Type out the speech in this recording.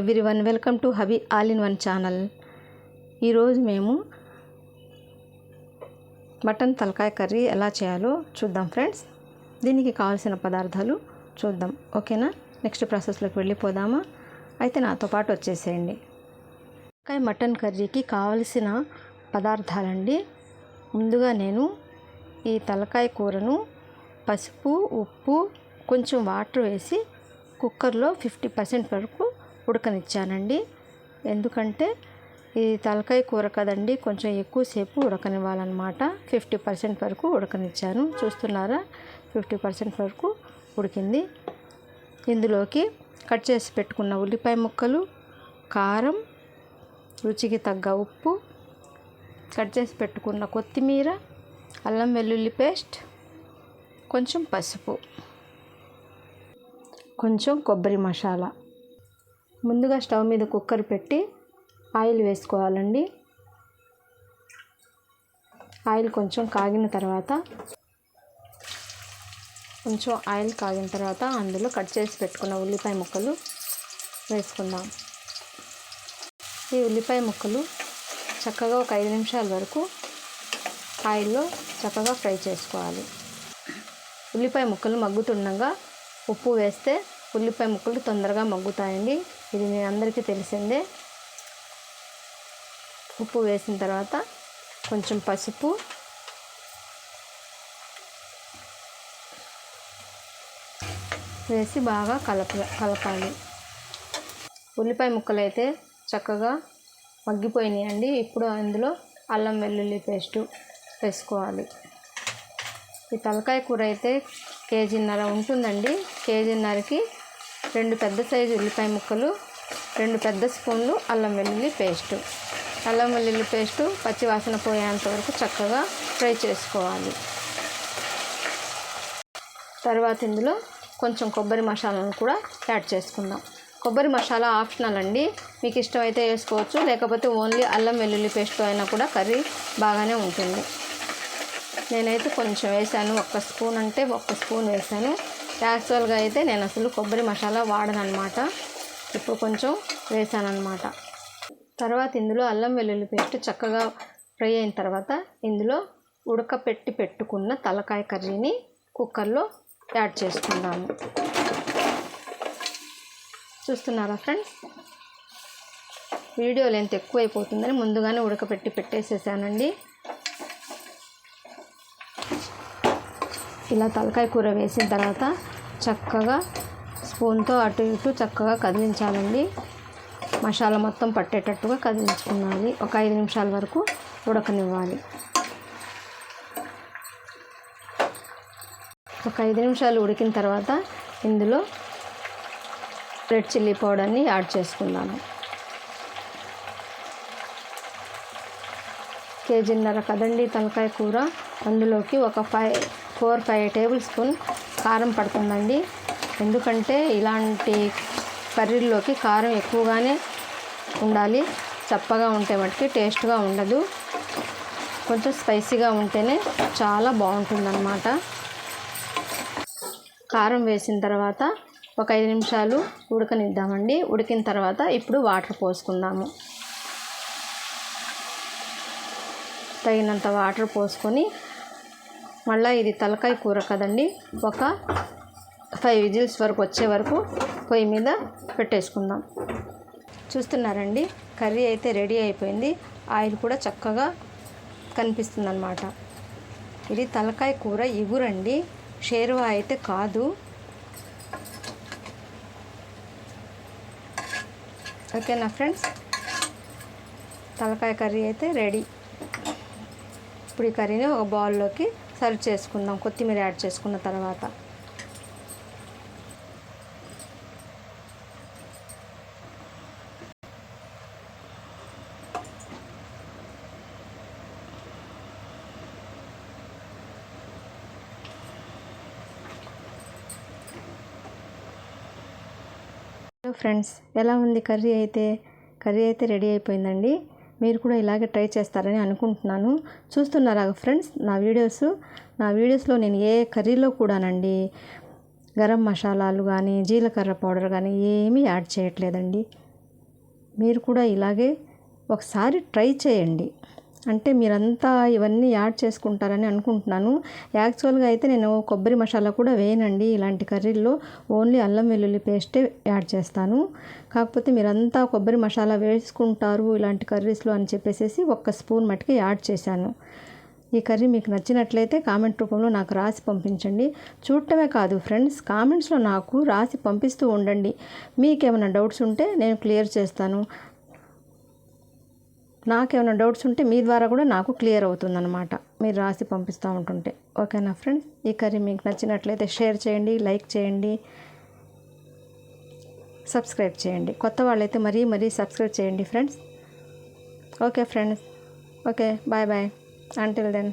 Everyone welcome to Havi all in one channel. ఈరోజు మేము mutton తలకాయ కర్రీ ఎలా చేయాలో చూద్దాం ఫ్రెండ్స్. దీనికి కావాల్సిన పదార్థాలు చూద్దాం. ఓకేనా? నెక్స్ట్ ప్రాసెస్లోకి వెళ్ళిపోదామా? అయితే నాతో పాటు వచ్చేసేయండి. తలకాయ మటన్ కర్రీకి కావలసిన పదార్థాలండి. ముందుగా నేను ఈ తలకాయ కూరను పసుపు ఉప్పు కొంచెం వాటర్ వేసి కుక్కర్లో ఫిఫ్టీ పర్సెంట్ వరకు ఉడకనిచ్చానండి. ఎందుకంటే ఇది తలకాయ కూర కదండి కొంచెం ఎక్కువసేపు ఉడకనివ్వాలన్నమాట. ఫిఫ్టీ పర్సెంట్ వరకు ఉడకనిచ్చాను. చూస్తున్నారా? ఫిఫ్టీ పర్సెంట్ వరకు ఉడికింది. ఇందులోకి కట్ చేసి పెట్టుకున్న ఉల్లిపాయ ముక్కలు కారం రుచికి తగ్గ ఉప్పు కట్ చేసి పెట్టుకున్న కొత్తిమీర అల్లం వెల్లుల్లి పేస్ట్ కొంచెం పసుపు కొంచెం కొబ్బరి మసాలా. ముందుగా స్టవ్ మీద కుక్కర్ పెట్టి ఆయిల్ వేసుకోవాలండి. ఆయిల్ కొంచెం కాగిన తర్వాత కొంచెం ఆయిల్ కాగిన తర్వాత అందులో కట్ చేసి పెట్టుకున్న ఉల్లిపాయ ముక్కలు వేసుకుందాం. ఈ ఉల్లిపాయ ముక్కలు చక్కగా ఒక ఐదు నిమిషాల వరకు ఆయిల్లో చక్కగా ఫ్రై చేసుకోవాలి. ఉల్లిపాయ ముక్కలు మగ్గుతుండగా ఉప్పు వేస్తే ఉల్లిపాయ ముక్కలు తొందరగా మగ్గుతాయండి. ఇది మీ అందరికీ తెలిసిందే. ఉప్పు వేసిన తర్వాత కొంచెం పసుపు. వేసి బాగా కలప కలపాలి. ఉల్లిపాయ ముక్కలు అయితే చక్కగా మగ్గిపోయినాయండి. ఇప్పుడు అందులో అల్లం వెల్లుల్లి పేస్టు వేసుకోవాలి. ఈ తలకాయ కూర అయితే కేజీన్నర ఉంటుందండి. కేజీన్నరకి రెండు పెద్ద సైజు ఉల్లిపాయ ముక్కలు రెండు పెద్ద స్పూన్లు అల్లం వెల్లుల్లి పేస్టు. అల్లం వెల్లుల్లి పేస్టు పచ్చి వాసన పోయేంత వరకు చక్కగా ఫ్రై చేసుకోవాలి. తర్వాత ఇందులో కొంచెం కొబ్బరి మసాలాను కూడా యాడ్ చేసుకుందాం. కొబ్బరి మసాలా ఆప్షనల్ అండి. మీకు ఇష్టమైతే వేసుకోవచ్చు లేకపోతే ఓన్లీ అల్లం వెల్లుల్లి పేస్ట్తో అయినా కూడా కర్రీ బాగానే ఉంటుంది. నేనైతే కొంచెం వేసాను ఒక్క స్పూన్ అంటే ఒక్క స్పూన్ వేసాను. యాక్చువల్గా అయితే నేను అసలు కొబ్బరి మసాలా వాడను అనమాట ఇప్పుడు కొంచెం వేసాను తర్వాత ఇందులో అల్లం వెల్లుల్లి పేస్ట్ చక్కగా ఫ్రై అయిన తర్వాత ఇందులో ఉడకపెట్టి పెట్టుకున్న తలకాయ కర్రీని కుక్కర్లో యాడ్ చేసుకుందాము. చూస్తున్నారా ఫ్రెండ్స్? వీడియో లెంత్ ఎక్కువైపోతుందని ముందుగానే ఉడకపెట్టి పెట్టేసేసానండి. ఇలా తలకాయ కూర వేసిన తర్వాత చక్కగా స్పూన్తో అటు ఇటు చక్కగా కదిలించాలండి. మసాలా మొత్తం పట్టేటట్టుగా కదిలించుకున్నాలి. ఒక ఐదు నిమిషాల వరకు ఉడకనివ్వాలి. ఒక ఐదు నిమిషాలు ఉడికిన తర్వాత ఇందులో రెడ్ చిల్లీ పౌడర్ని యాడ్ చేసుకుందాము. కేజీన్నర కదండి తలకాయ కూర. అందులోకి ఒక five four five tablespoon కారం పడుతుందండి. ఎందుకంటే ఇలాంటి కర్రీల్లోకి కారం ఎక్కువగానే ఉండాలి. చప్పగా ఉంటే మటుకి టేస్ట్గా ఉండదు. కొంచెం స్పైసీగా ఉంటేనే చాలా బాగుంటుందన్నమాట. కారం వేసిన తర్వాత ఒక ఐదు నిమిషాలు ఉడకనిద్దామండి. ఉడికిన తర్వాత ఇప్పుడు వాటర్ పోసుకుందాము. తగినంత వాటర్ పోసుకొని మళ్ళీ ఇది తలకాయ కూర కదండి. ఒక ఫైవ్ విజిల్స్ వరకు వచ్చే వరకు పొయ్యి మీద పెట్టేసుకుందాం. చూస్తున్నారండి కర్రీ అయితే రెడీ అయిపోయింది. ఆయిల్ కూడా చక్కగా కనిపిస్తుందన్నమాట. ఇది తలకాయ కూర ఇగురండి. షేర్వా అయితే కాదు. ఓకేనా ఫ్రెండ్స్? తలకాయ కర్రీ అయితే రెడీ. ఇప్పుడు ఈ కర్రీని ఒక బౌల్లోకి సర్వ్ చేసుకుందాం కొత్తిమీర యాడ్ చేసుకున్న తర్వాత. హలో ఫ్రెండ్స్ ఎలా ఉంది కర్రీ అయితే? కర్రీ అయితే రెడీ అయిపోయిందండి. మీరు కూడా ఇలాగే ట్రై చేస్తారని అనుకుంటున్నాను. చూస్తున్నారా ఫ్రెండ్స్ నా వీడియోస్ నా వీడియోస్లో నేను ఏ కర్రీలో కూడానండి గరం మసాలాలు కానీ జీలకర్ర పౌడర్ కానీ ఏమీ యాడ్ చేయట్లేదండి. మీరు కూడా ఇలాగే ఒకసారి ట్రై చేయండి. అంటే మీరంతా ఇవన్నీ యాడ్ చేసుకుంటారని అనుకుంటున్నాను. యాక్చువల్గా అయితే నేను కొబ్బరి మసాలా కూడా వేయనండి. ఇలాంటి కర్రీల్లో ఓన్లీ అల్లం వెల్లుల్లి పేస్టే యాడ్ చేస్తాను. కాకపోతే మీరంతా కొబ్బరి మసాలా వేసుకుంటారు ఇలాంటి కర్రీస్లో అని చెప్పేసి ఒక్క స్పూన్ మట్టుకి యాడ్ చేశాను. ఈ కర్రీ మీకు నచ్చినట్లయితే కామెంట్ రూపంలో నాకు రాసి పంపించండి. చూడటమే కాదు ఫ్రెండ్స్ కామెంట్స్లో నాకు రాసి పంపిస్తూ ఉండండి. మీకేమైనా డౌట్స్ ఉంటే నేను క్లియర్ చేస్తాను. నాకేమైనా డౌట్స్ ఉంటే మీ ద్వారా కూడా నాకు క్లియర్ అవుతుందన్నమాట. మీరు రాసి పంపిస్తూ ఉంటుంటే. ఓకేనా ఫ్రెండ్స్? ఈ కర్రీ మీకు నచ్చినట్లయితే షేర్ చేయండి లైక్ చేయండి సబ్స్క్రైబ్ చేయండి. కొత్త వాళ్ళైతే మరీ మరీ సబ్స్క్రైబ్ చేయండి friends. Okay friends. Okay bye bye. Until then